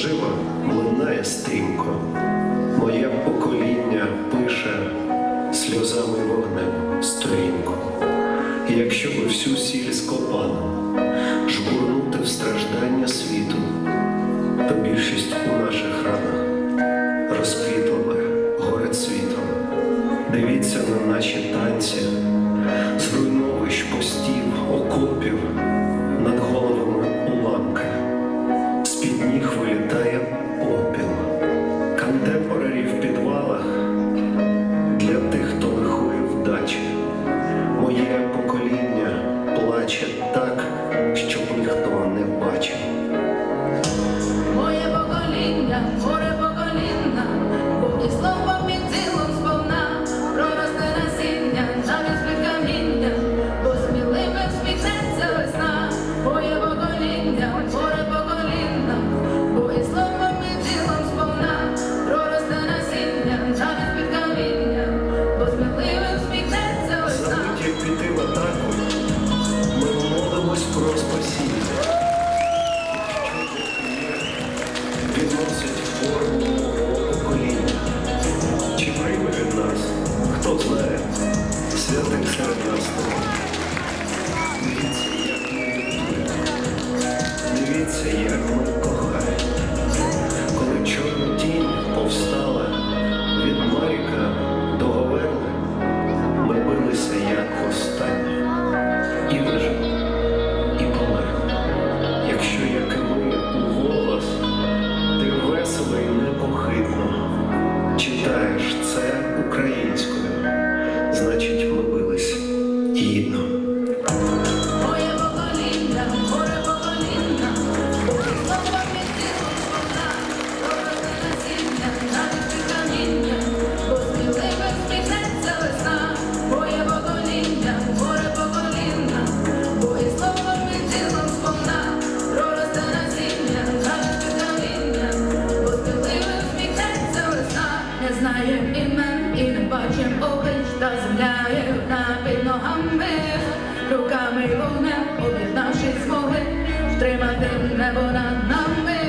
жива лунає стрімко, моє покоління пише сльозами вогнем сторінку. Якщо би всю сіль скопану жбурнути в страждання світу, то більшість у наших ранах розквітла горе світом, Дивіться на наші танці. так, щоб ніхто не бачив. хто знає, святим серед нас. Дивіться, як ми. Дивіться, як. Знає імен і не бачим облич та земляє на під ногами, руками вогнем об'єднавшись змоги, втримати небо над нами.